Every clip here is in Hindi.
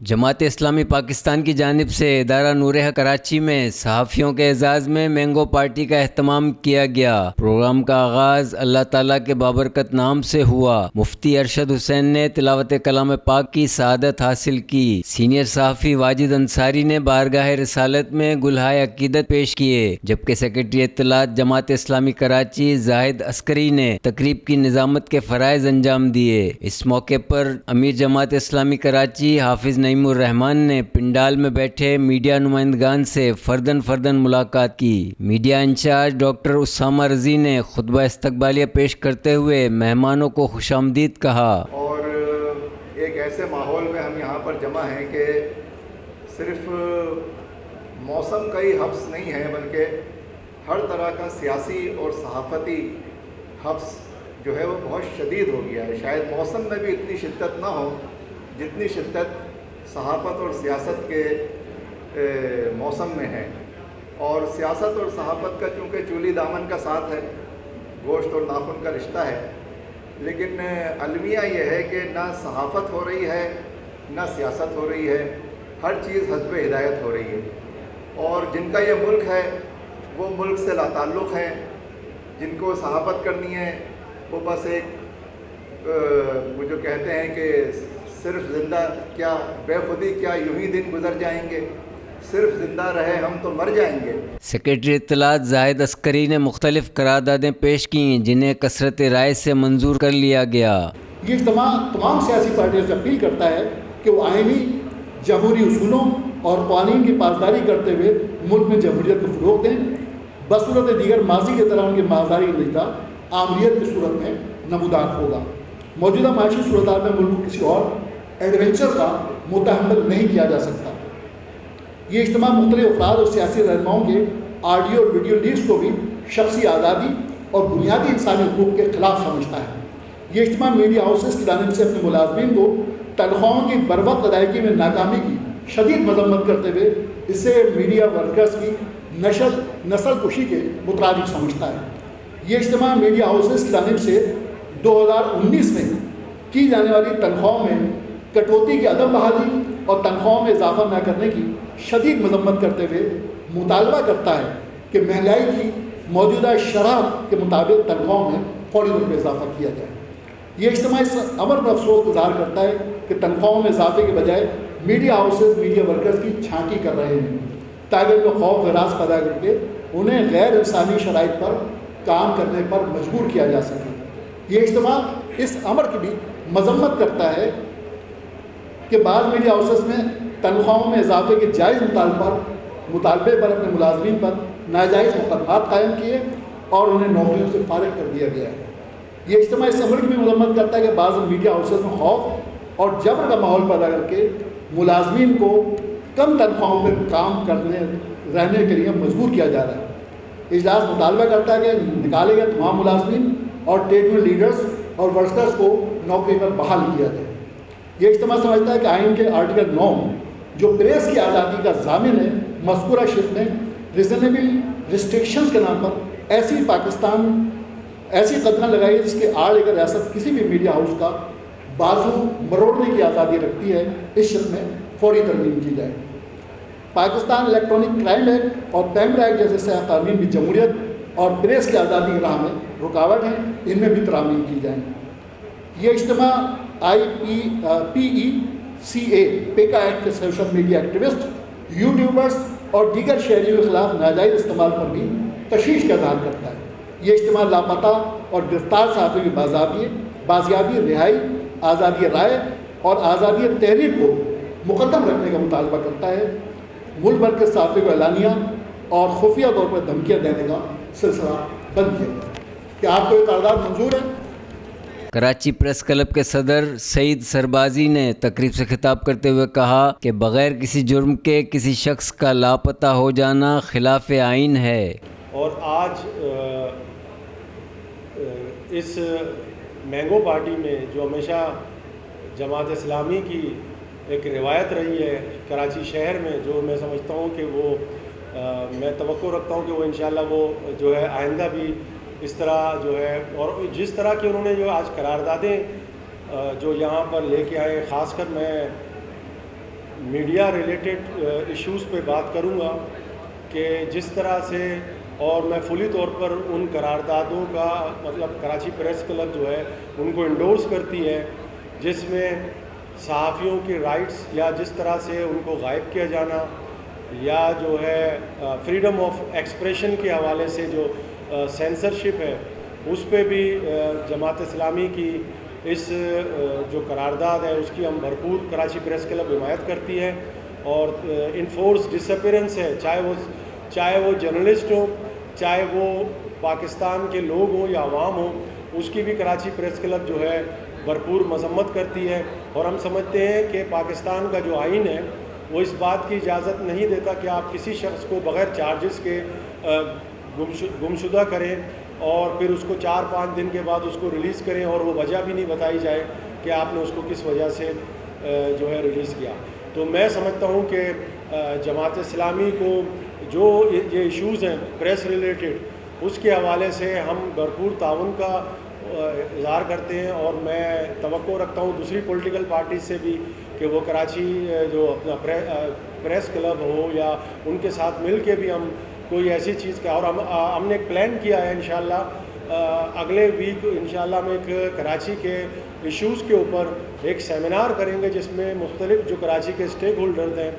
जमात इस्लामी पाकिस्तान की जानब से इदारा नूर कराची में सहाफ़ियों के एजाज़ में मैंगो पार्टी का अहतमाम किया गया। प्रोग्राम का आगाज़ अल्लाह ताला के बाबरकत नाम से हुआ। मुफ्ती अरशद हुसैन ने तिलावत कलाम पाक की शहादत हासिल की। सीनियर सहाफ़ी वाजिद अंसारी ने बारगाह रसालत में गुलहाय अकीदत पेश किए, जबकि सेक्रेटरी इतलात जमात इस्लामी कराची जाहिद अस्करी ने तकरीब की निज़ामत के फ़रज़ अंजाम दिए। इस मौके पर अमीर जमात इस्लामी कराची हाफिज़ नईमुररहमान ने पिंडाल में बैठे मीडिया नुमाइंदगान से फर्दन फर्दन मुलाकात की। मीडिया इंचार्ज डॉक्टर उसामा रज़ी ने खुतबा इस्तकबालिया पेश करते हुए मेहमानों को खुश कहा। और एक ऐसे माहौल में हम यहाँ पर जमा हैं कि सिर्फ़ मौसम का ही हफ्स नहीं है, बल्कि हर तरह का सियासी और सहाफ़ती हफ्स जो है वो बहुत शदीद हो गया है। शायद मौसम में भी इतनी शिद्दत ना हो, जितनी शिद्दत सहाफ़त और सियासत के मौसम में है। और सियासत और सहाफ़त का चूँकि चूली दामन का साथ है, गोश्त और नाखुन का रिश्ता है, लेकिन अलमिया ये है कि ना सहाफ़त हो रही है, ना सियासत हो रही है, हर चीज़ हजब हिदायत हो रही है। और जिनका ये मुल्क है, वो मुल्क से लाताल्लुक़ हैं, जिनको सहाफ़त करनी है, वो बस एक वो जो कहते हैं कि सिर्फ़ ज़िंदा क्या बेखुदी क्या यूँ ही दिन गुजर जाएँगे? सिर्फ़ ज़िंदा रहे हम तो मर जाएँगे। सेक्रेटरी इतलात जाहिद अस्करी ने मुख्तलिफ़ करारदादें पेश की जिन्हें कसरत राय से मंजूर कर लिया गया। ये तमाम तमाम सियासी पार्टियों से अपील करता है कि वो आइनी जमहूरी असूलों और कानून की पासदारी करते हुए मुल्क में जमहूरियत को फ़रोग दें। बसूरत दीगर माजी की तरह उनकी माजारी नतीजा आमरीत की सूरत में नमूदार होगा। मौजूदा माशी सूरत में मुल्क को किसी और एडवेंचर का मुतहमल नहीं किया जा सकता। ये इज्तम मुख्तलि अफराद और सियासी रहनुमाओं के आडियो और वीडियो लीड्स को भी शख्सी आज़ादी और बुनियादी इंसानी हकूक़ के ख़िलाफ़ समझता है। ये इज्तम मीडिया हाउसेस की जानब से अपने मुलाजमीन को तनख्वाहों की बरबत अदायगी में नाकामी की शदीद मजम्मत करते हुए इसे मीडिया वर्कर्स की नशल नस्ल कुशी के मुताबिक समझता है। ये इज्तम मीडिया हाउसेस की जानब से 2019 में की जाने वाली तनख्वाहों में कटौती की अदम बहाली और तनख्वाहों में इजाफा न करने की शदीद मजम्मत करते हुए मुतालबा करता है कि महँगाई की मौजूदा शराह के मुताबिक तनख्वाहों में फौरी तौर पर इजाफा किया जाए। ये इस अमर पर अफसोस गुजार करता है कि तनख्वाहों में इजाफे के बजाय मीडिया हाउसेज मीडिया वर्कर्स की छांटी कर रहे हैं, ताकि उनको खौफ वराज पैदा करके उन्हें गैर इंसानी शराइ पर काम करने पर मजबूर किया जा सके। ये इज्तम इस अमर की भी मजम्मत करता है कि बाद मीडिया हाउसेस में तनख्वाहों में इजाफे के जायज़ मुतालबा मुतालबे पर, अपने मुलाजमीन पर नाजायज़ मुकदमा कायम किए और उन्हें नौकरियों से फारग कर दिया गया है। ये इज्तम इस अमल की भी मजम्मत करता है कि बाद मीडिया हाउसेस में खौफ और जबर का माहौल पैदा करके मुलाजमीन को कम तनख्वाहों पर काम करने, रहने के लिए मजबूर किया जा रहा है। इजलास मुतालबा करता है कि निकाले गए तमाम मुलाजमीन और ट्रेड लीडर्स और वर्कर्स को नौकरी पर बहाल किया जाए। ये इज्तम समझता है कि आइन के आर्टिकल नौ, जो प्रेस की आज़ादी का जामिन है, मस्कूरा शिफ्ट में रिजनेबल रिस्ट्रिक्शंस के नाम पर ऐसी पाकिस्तान, ऐसी कदम लगाई है जिसके आड़ एक रियासत किसी भी मीडिया हाउस का बाजू मरोड़ने की आज़ादी रखती है, इस शिफ्ट में फौरी तरमीम की जाए। पाकिस्तान इलेक्ट्रॉनिक क्राइम एक्ट और पैमर एक्ट जैसे सह कानून भी जमहूरियत और प्रेस की आज़ादी की राह में रुकावट हैं, इनमें भी तरामीम की जाए। ये इज्तम आई पी पी ई सी ए पेका एक्ट के सोशल मीडिया एक्टिविस्ट यूट्यूबर्स और दीगर शहरियों के खिलाफ नाजायज़ इस्तेमाल पर भी तशीश का इजहार करता है। ये इज्तम लापता और गिरफ़्तार सहाफ़ी की बाजाबी बाजियाबी रिहाई, आज़ादी राय और आज़ादी तहरीर को मुकदम रखने का मुतालबा करता है। मुल्क भर के सहाफ़ी को एलानिया और खुफिया तौर पर धमकियाँ देने का सिलसिला बंद किया क्या आपको ये करारदाद मंजूर है? कराची प्रेस क्लब के सदर सईद सरबाजी ने तकरीब से खिताब करते हुए कहा कि बग़ैर किसी जुर्म के किसी शख्स का लापता हो जाना खिलाफ आइन है। और आज इस मैंगो पार्टी में जो हमेशा जमात इस्लामी की एक रिवायत रही है कराची शहर में जो मैं समझता हूँ कि वो आ, मैं तो रखता हूँ कि वो इन वो जो है आइंदा भी इस तरह जो है, और जिस तरह की उन्होंने जो आज करारदादें जो यहाँ पर लेके आए, ख़ासकर मैं मीडिया रिलेटेड इश्यूज़ पे बात करूँगा कि जिस तरह से, और मैं फुली तौर पर उन करारदादों का मतलब कराची प्रेस क्लब जो है, उनको इंडोर्स करती है, जिसमें सहाफ़ियों के राइट्स या जिस तरह से उनको गायब किया जाना, या जो है फ्रीडम ऑफ़ एक्सप्रेशन के हवाले से जो सेंसरशिप है, उस पर भी जमात इस्लामी की इस जो करारदाद है, उसकी हम भरपूर कराची प्रेस क्लब हिमायत करती है और इनफोर्स डिसअपेरेंस है, चाहे वो चाहे वो जर्नलिस्ट हो, चाहे वो पाकिस्तान के लोग हों या आवाम हो, उसकी भी कराची प्रेस क्लब जो है, भरपूर मजम्मत करती है और हम समझते हैं कि पाकिस्तान का जो आइन है, वो इस बात की इजाज़त नहीं देता कि आप किसी शख्स को बग़ैर चार्जेस के गुमशुदा करें और फिर उसको चार पाँच दिन के बाद उसको रिलीज़ करें और वो वजह भी नहीं बताई जाए कि आपने उसको किस वजह से जो है रिलीज़ किया। तो मैं समझता हूँ कि जमात इस्लामी को जो ये इश्यूज़ हैं प्रेस रिलेटेड उसके हवाले से हम भरपूर ताउन का इजहार करते हैं और मैं तो रखता हूँ दूसरी पॉलिटिकल पार्टी से भी कि वो कराची जो अपना प्रे, प्रेस क्लब हो या उनके साथ मिल के भी हम कोई ऐसी चीज़ का। और हम हमने एक प्लान किया है इन अगले वीक इन हम एक कराची के इश्यूज़ के ऊपर एक सेमिनार करेंगे जिसमें मुख्तलिफ़ जो कराची के स्टेक होल्डर्स हैं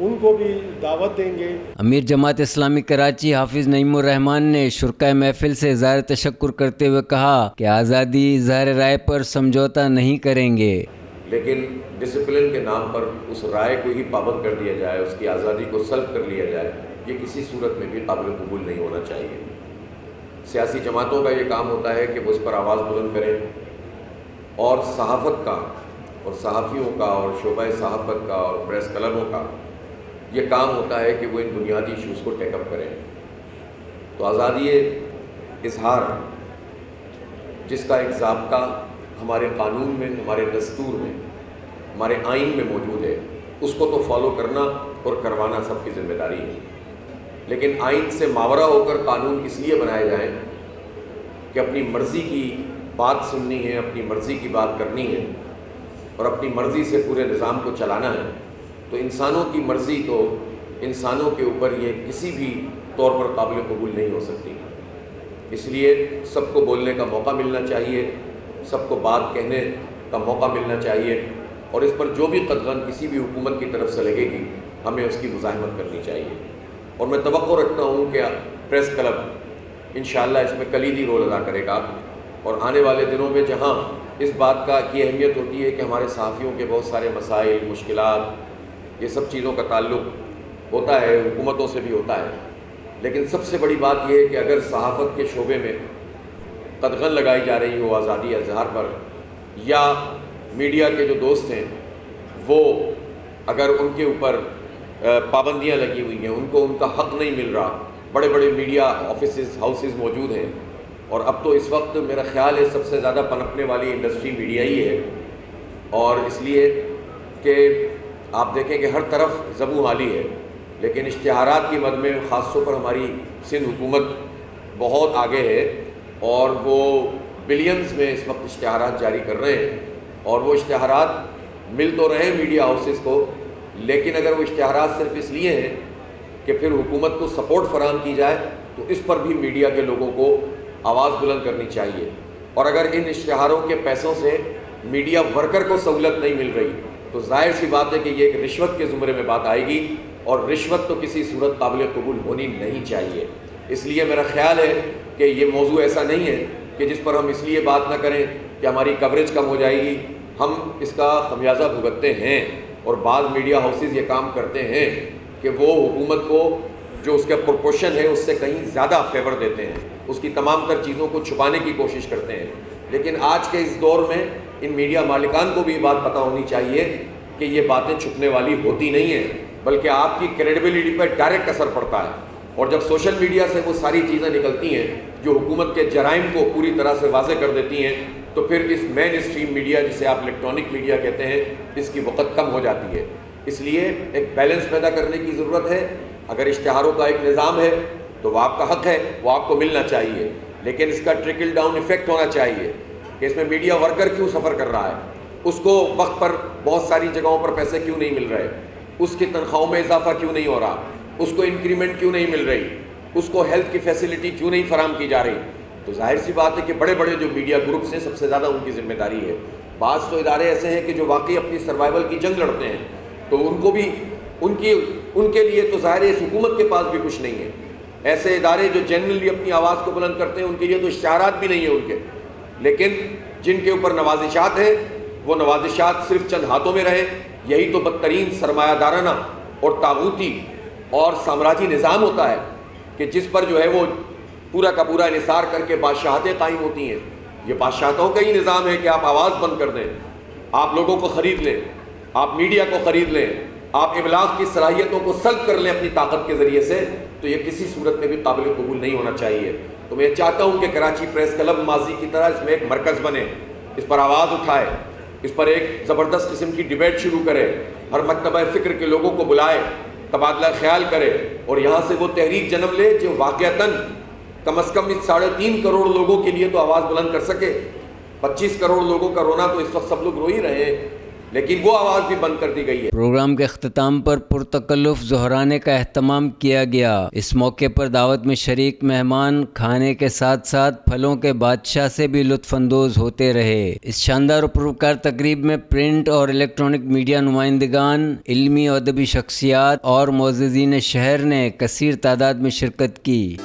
उनको भी दावत देंगे। अमीर जमात इस्लामी कराची हाफिज़ नईमान ने शुरा महफिल से इजहार तशक्र करते हुए कहा कि आज़ादी इजहार राय पर समझौता नहीं करेंगे। लेकिन डिसिप्लिन के नाम पर उस राय को ही पाबंद कर दिया जाए उसकी आज़ादी को सल्ब कर लिया जाए। ये किसी सूरत में भी काबिल कबूल नहीं होना चाहिए। सियासी जमातों का ये काम होता है कि वो उस पर आवाज़ बुलंद करें और सहाफ़त का और सहाफ़ियों का और शोबा सहाफ़त का और प्रेस क्लबों का ये काम होता है कि वो इन बुनियादी इशूज़ को टेकअप करें। तो आज़ादी इजहार, जिसका एक जबता हमारे कानून में, हमारे दस्तूर में, हमारे आइन में मौजूद है, उसको तो फॉलो करना और करवाना सबकी ज़िम्मेदारी है। लेकिन आइन से मावरा होकर कानून इसलिए बनाए जाएँ कि अपनी मर्ज़ी की बात सुननी है, अपनी मर्ज़ी की बात करनी है और अपनी मर्ज़ी से पूरे निज़ाम को चलाना है तो इंसानों की मर्ज़ी तो इंसानों के ऊपर ये किसी भी तौर पर काबिल कबूल नहीं हो सकती। इसलिए सबको बोलने का मौका मिलना चाहिए, सबको बात कहने का मौका मिलना चाहिए और इस पर जो भी कदगन किसी भी हुकूमत की तरफ़ से लगेगी, हमें उसकी मुजाहमत करनी चाहिए। और मैं तो रखता हूँ कि प्रेस क्लब इन इसमें कलीदी रोल अदा करेगा और आने वाले दिनों में जहाँ इस बात का की अहमियत होती है कि हमारे सहाफ़ियों के बहुत सारे मसाइल मुश्किल ये सब चीज़ों का ताल्लुक होता है, हुकूमतों से भी होता है। लेकिन सबसे बड़ी बात यह है कि अगर सहाफ़त के शोबे में कदगन लगाई जा रही हो आज़ादी अजहार पर, या मीडिया के जो दोस्त हैं, वो अगर उनके ऊपर पाबंदियाँ लगी हुई हैं। उनको उनका हक नहीं मिल रहा। बड़े बड़े मीडिया ऑफ़िस हाउसेस मौजूद हैं। और अब तो इस वक्त मेरा ख़्याल है सबसे ज़्यादा पनपने वाली इंडस्ट्री मीडिया ही है। और इसलिए कि आप देखें कि हर तरफ़ जबू हाली है। लेकिन इश्तहारात की मद में ख़ास तौर पर हमारी सिंध हुकूमत बहुत आगे है और वो बिलियंस में इस वक्त इश्तहारात जारी कर रहे हैं। और वो इश्तहारात मिल तो रहे मीडिया हाउसेस को लेकिन अगर वो इश्तहार सिर्फ़ इसलिए हैं कि फिर हुकूमत को सपोर्ट फराम की जाए तो इस पर भी मीडिया के लोगों को आवाज़ बुलंद करनी चाहिए। और अगर इन इश्तहारों के पैसों से मीडिया वर्कर को सहूलत नहीं मिल रही तो ज़ाहिर सी बात है कि ये एक रिश्वत के ज़ुमरे में बात आएगी और रिश्वत तो किसी सूरत काबिल कबूल होनी नहीं चाहिए। इसलिए मेरा ख्याल है कि ये मौजू ऐसा नहीं है कि जिस पर हम इसलिए बात ना करें कि हमारी कवरेज कम हो जाएगी। हम इसका खमियाजा भुगतते हैं। और बाज़ मीडिया हाउसेज ये काम करते हैं कि वो हुकूमत को, जो उसका प्रोपोर्शन है, उससे कहीं ज़्यादा फेवर देते हैं। उसकी तमाम तर चीज़ों को छुपाने की कोशिश करते हैं। लेकिन आज के इस दौर में इन मीडिया मालिकान को भी ये बात पता होनी चाहिए कि ये बातें छुपने वाली होती नहीं हैं, बल्कि आपकी क्रेडिबिलिटी पर डायरेक्ट असर पड़ता है। और जब सोशल मीडिया से वो सारी चीज़ें निकलती हैं, जो हुकूमत के जराइम को पूरी तरह से वाजे कर देती हैं तो फिर इस मेन स्ट्रीम मीडिया जिसे आप इलेक्ट्रॉनिक मीडिया कहते हैं, इसकी वक़्त कम हो जाती है। इसलिए एक बैलेंस पैदा करने की ज़रूरत है। अगर इश्तहारों का एक निज़ाम है तो वह आपका हक है, वो आपको मिलना चाहिए। लेकिन इसका ट्रिकल डाउन इफ़ेक्ट होना चाहिए कि इसमें मीडिया वर्कर क्यों सफ़र कर रहा है? उसको वक्त पर बहुत सारी जगहों पर पैसे क्यों नहीं मिल रहे? उसकी तनख्वाहों में इजाफा क्यों नहीं हो रहा? उसको इंक्रीमेंट क्यों नहीं मिल रही? उसको हेल्थ की फैसिलिटी क्यों नहीं फराम की जा रही? तो ज़ाहिर सी बात है कि बड़े बड़े जो मीडिया ग्रुप्स हैं, सबसे ज़्यादा उनकी ज़िम्मेदारी है। बाज़ तो इदारे ऐसे हैं कि जो वाकई अपनी सर्वाइवल की जंग लड़ते हैं तो उनको भी, उनकी, उनके लिए तो ज़ाहिर इस हुकूमत के पास भी कुछ नहीं है। ऐसे इदारे जो जनरली अपनी आवाज़ को बुलंद करते हैं, उनके लिए तो इशारात भी नहीं है उनके। लेकिन जिनके ऊपर नवाजिशात हैं, वो नवाजिशात सिर्फ़ चंद हाथों में रहे। यही तो बदतरीन, सरमायादाराना और ताबूती और साम्राज्य निज़ाम होता है कि जिस पर जो है वो पूरा का पूरा निसार करके बादशाहतें कायम होती हैं। ये बादशाहतों का ही निज़ाम है कि आप आवाज़ बंद कर दें, आप लोगों को ख़रीद लें, आप मीडिया को ख़रीद लें, आप इबलाग की सलाहियतों को सल्ब कर लें अपनी ताकत के ज़रिए से तो ये किसी सूरत में भी काबिल कबूल नहीं होना चाहिए। तो मैं चाहता हूँ कि कराची प्रेस क्लब माजी की तरह इसमें एक मरकज़ बने, इस पर आवाज़ उठाए, इस पर एक ज़बरदस्त किस्म की डिबेट शुरू करे, हर मकतबा फ़िक्र के लोगों को बुलाए तबादला ख्याल करे और यहाँ से वो तहरीक जन्म ले जो वाक़ता कम अज़ कम इस साढ़े तीन करोड़ लोगों के लिए तो आवाज़ बुलंद कर सके। पच्चीस करोड़ लोगों का रोना तो इस वक्त सब लोग रो ही रहे हैं। लेकिन वो आवाज़ भी बंद कर दी गई है। प्रोग्राम के अख्ताम पर पुरतकल्लुफ़ जहराने का अहतमाम किया गया। इस मौके पर दावत में शरीक मेहमान खाने के साथ साथ फलों के बादशाह से भी लुत्फानंदोज होते रहे। इस शानदार उपकार तकरीब में प्रिंट और इलेक्ट्रॉनिक मीडिया नुमाइंदगान, इलमी अदबी शख्सियात और मोजीन शहर ने कसर तादाद में शिरकत की।